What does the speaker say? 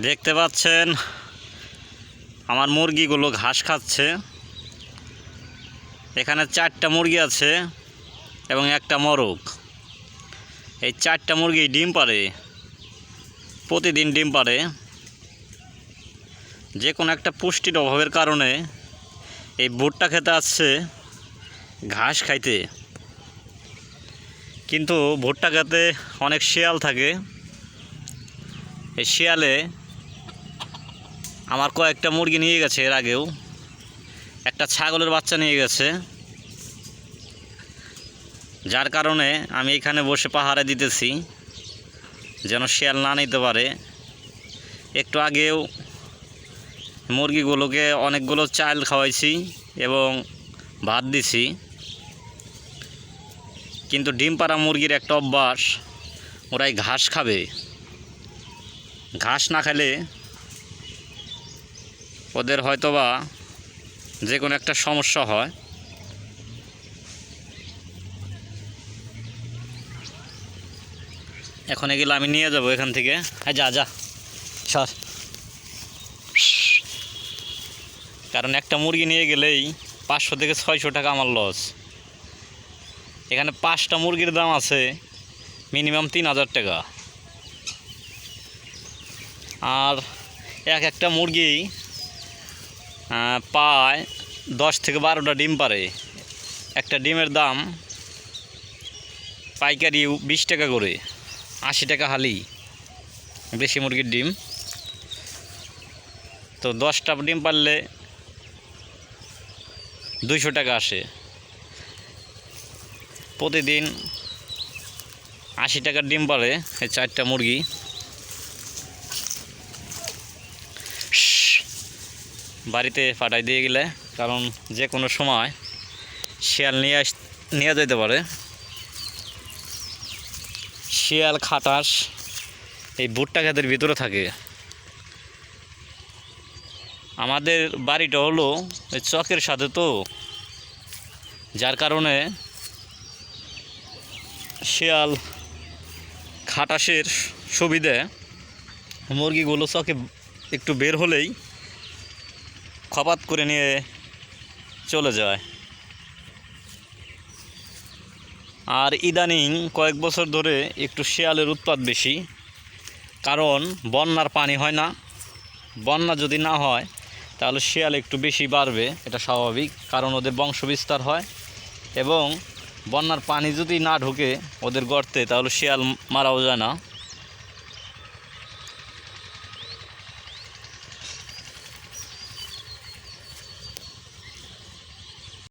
দেখতে পাচ্ছেন, আমার মুরগিগুলো ঘাস খাচ্ছে। এখানে চারটা মুরগি আছে এবং একটা মরক এই চারটা মুরগি ডিম পারে প্রতিদিন ডিম পারে যে কোনো একটা পুষ্টির অভাবের কারণে এই ভুট্টা খেতে আসছে ঘাস খাইতে। কিন্তু ভুট্টা খেতে অনেক শিয়াল থাকে। এই শিয়ালে আমার কয়েকটা মুরগি নিয়ে গেছে এর আগেও। একটা ছাগলের বাচ্চা নিয়ে গেছে। যার কারণে আমি এখানে বসে পাহাড়ে দিতেছি, যেন শিয়াল না নিতে পারে। একটু আগেও মুরগিগুলোকে অনেকগুলো চাল খাওয়াইছি এবং ভাত দিছি। কিন্তু ডিম পাড়া মুরগির একটা অভ্যাস, ওরাই ঘাস খাবে। ঘাস না খেলে ওদের হয়তোবা যে কোনো একটা সমস্যা হয়। এখন এগুলো আমি নিয়ে যাব এখান থেকে। হ্যাঁ যা যা, সর। কারণ একটা মুরগি নিয়ে গেলেই পাঁচশো থেকে ছয়শো টাকা আমার লস। এখানে পাঁচটা মুরগির দাম আছে মিনিমাম তিন হাজার টাকা। আর এক একটা মুরগি পায় দশ থেকে বারোটা ডিম পারে। একটা ডিমের দাম পাইকারি বিশ টাকা করে, আশি টাকা হালি, দেশি মুরগির ডিম। তো দশটা ডিম পারলে দুইশো টাকা আসে। প্রতিদিন আশি টাকার ডিম পারে এই চারটা মুরগি। বাড়িতে পাঠাই দিয়ে গেলে, কারণ যে কোনো সময় শিয়াল নিয়ে আস, নিয়ে যেতে পারে। শিয়াল, খাটাস, এই ভুট্টা ক্ষেতের ভিতরে থাকে। আমাদের বাড়িটা হলো ওই চকের সাথে তো, যার কারণে শিয়াল খাটাসের সুবিধে মুরগিগুলো চকে একটু বের হলেই খপাত করে নিয়ে চলে যায়। আর ইদানিং কয়েক বছর ধরে একটু শেয়ালের উৎপাত বেশি, কারণ বন্যার পানি হয় না। বন্যা যদি না হয়, তাহলে শিয়াল একটু বেশি বাড়বে, এটা স্বাভাবিক, কারণ ওদের বংশ বিস্তার হয়। এবং বন্যার পানি যদি না ঢুকে ওদের গর্তে, তাহলে শিয়াল মারাও যায় না।